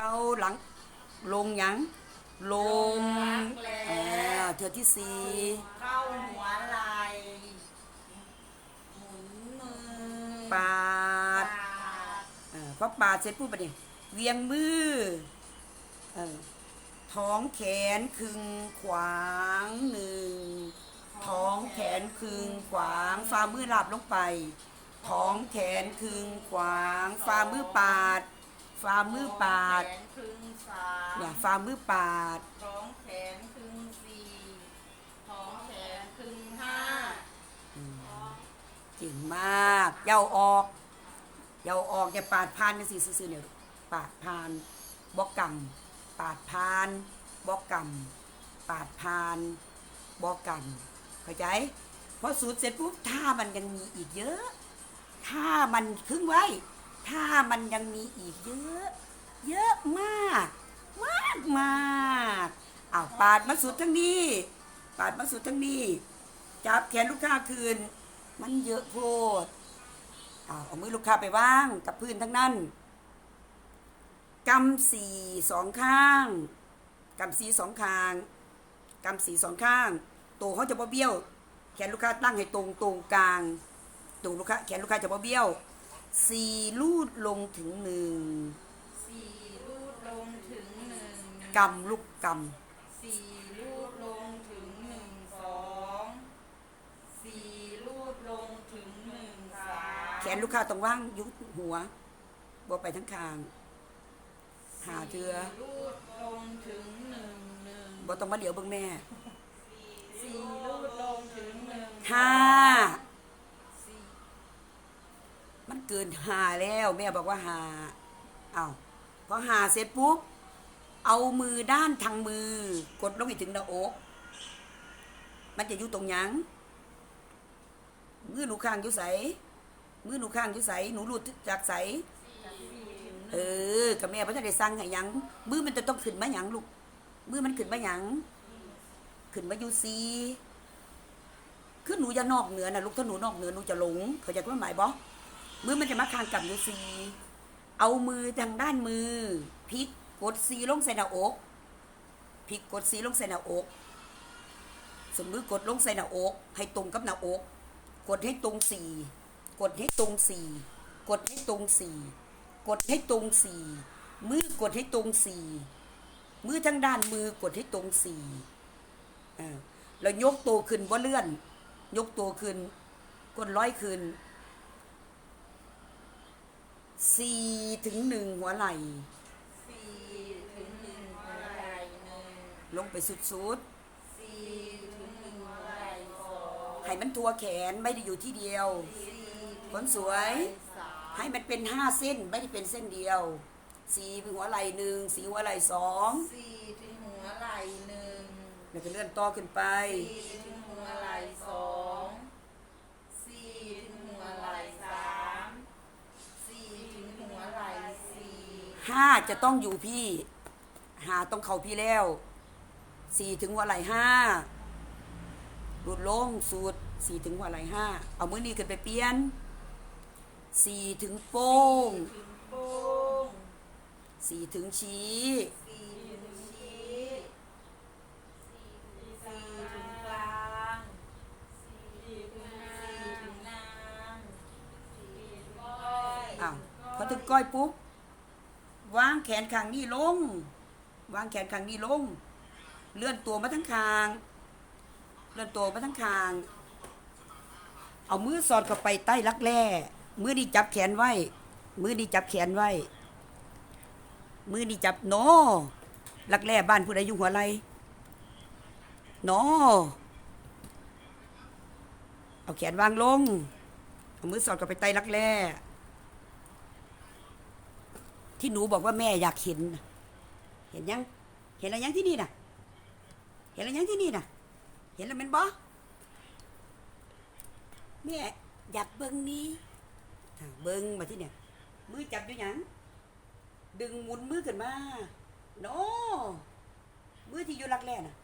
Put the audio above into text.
เราหลังลงหยังลงเอ่อเทือที่สี่เข้าหัวไหล่หมุนมือปาดปาดเออพอปาดเสร็จปุ๊บไปดิเวียงมือเออท้องแขนคึงขวางหนึ่งท้องแขนคึงขวางฝ่ามือหลับลงไปท้องแขนคึงขวางฝ่ามือปาด ฝ่ามือปาด แขนครึ่งสามเนี่ยฝ่ามือปาดท้องแขนครึ่งสี่ท้องแขนครึ่งห้าเก่งมากเย้าออกเย้าออกอย่าปาดพานกันสิซื่อๆเนี่ยปาดพานบอกกำปาดพานบอกกำปาดพานบอกกำเข้าใจพอสูตรเสร็จปุ๊บท่ามันยังมีอีกเยอะท่ามันครึ่งไว้ ท่ามันยังมีอีกเยอะ เยอะมาก มากมากอ้าวปาดมาสุดทั้งนี้ ปาดมาสุดทั้งนี้ จับแขนลูกค้าคืน มันเยอะโพดอ้าวเอามือลูกค้าไปว่างกับพื้นทั้งนั้นกำสี่สองข้างกำสีสองข้างกำสีสองข้าง ตัวเขาจะบ่เบี้ยว แขนลูกค้าตั้งให้ตรงตรงกลางตัวลูกค้าแขนลูกค้าจะบ่เบี้ยว สี่ลูดลงถึงหนึ่งสี่ลูดลงถึงหนึ่งกำลูกกสี่ลูดลงถึงหนึ่งสองสี่ลูดลงถึงหนึ่งสามำแขนลูกค้าต้องว่างยุดหัวบ่ไปทั้งคาง หาเถือสี่ลูดลงถึงหนึ่งหนึ่งบ่ต้องมาเหลียวเบิ่งแม่สี่ลูดลงถึงหนึ่งห้าสี่ มันเกินหาแล้ว แม่บอกว่าหาเอาพอหาเสร็จปุ๊บเอามือด้านทางมือ กดลงไปถึงหน้าอก มันจะอยู่ตรงหยังมือหนูข้างอยู่ใสมือหนูข้างอยู่ใสหนูหลุดจากใสเออกับแม่พระท่าได้สั่งให้หยังมือมันจะต้องขึ้นมาหยังลูกมือมันขึ้นมาหยังขึ้นมาอยู่ซีคือหนูอย่านอกเหนือนะลูกถ้าหนูนอกเหนือหนูจะหลง เขาใจความหมายบ่ มือมันจะมาคางกับอยู่ซีเอามือทางด้านมือพลิกกดซีลงใส่หน้าอกพลิกกดซีลงใส่หน้าอกสมมือกดลงใส่หน้าอก ให้ตรงกับหน้าอก กดให้ตรงสี่กดให้ตรงสี่กดให้ตรงสี่กดให้ตรงสี่มือกดให้ตรงสี่มือทางด้านมือกดให้ตรงสี่เออแล้วยกตัวขึ้นว่าเลื่อน ยกตัวขึ้นกดร้อยขึ้น สี่ถึงหนึ่งหัวไหล่สี่ถึงหนึ่งหัวไหล่หนึ่งลงไปสุดสี่ถึงหนึ่งหัวไหล่สองๆให้มันทัวแขนไม่ได้อยู่ที่เดียวสี่ถึงคนสวยสามให้มันเป็นห้าเส้นไม่ได้เป็นเส้นเดียวสี่หัวไหล่หนึ่งสี่หัวไหล่สองสี่ถึงหัวไหล่หนึ่งแล้วก็เลื่อนต่อขึ้นไปสี่ถึงหัวไหล่สอง ห้าจะต้องอยู่พี่หาต้องเข่าพี่แล้วสี่ถึงหัวไหล่ห้าหลุดลงสูดสี่ถึงหัวไหล่ห้าเอามือนี้ขึ้นไปเปลี่ยนสี่ถึงโป้งสี่ถึงชี้สี่ถึงชี้สี่ถึงกลางสี่ถึงนางสี่ถึงก้อยอ้าวพอถึงก้อยปุ๊บ วางแขนข้างนี้ลง วางแขนข้างนี้ลง เลื่อนตัวมาทั้งคาง เลื่อนตัวมาทั้งคาง เอามือสอดเข้าไปใต้รักแร้มือนี่จับแขนไว้ มือนี่จับแขนไว้ มือนี่จับโนรักแร้บ้านผู้ใดอยู่หัวไหลโนเอาแขนวางลง เอามือสอดเข้าไปใต้รักแร้ ที่หนูบอกว่าแม่อยากเห็น เห็นยัง เห็นอะไรยังที่นี่น่ะ เห็นอะไรยังที่นี่น่ะ เห็นแล้วแมันบอแม่อยากเบิ้งนี้เบิ้งมาที่เนี่ยมือจับอยู่ยังดึงหมุนมือขึ้นมาโนมือที่อยู่รักแร้น่ะ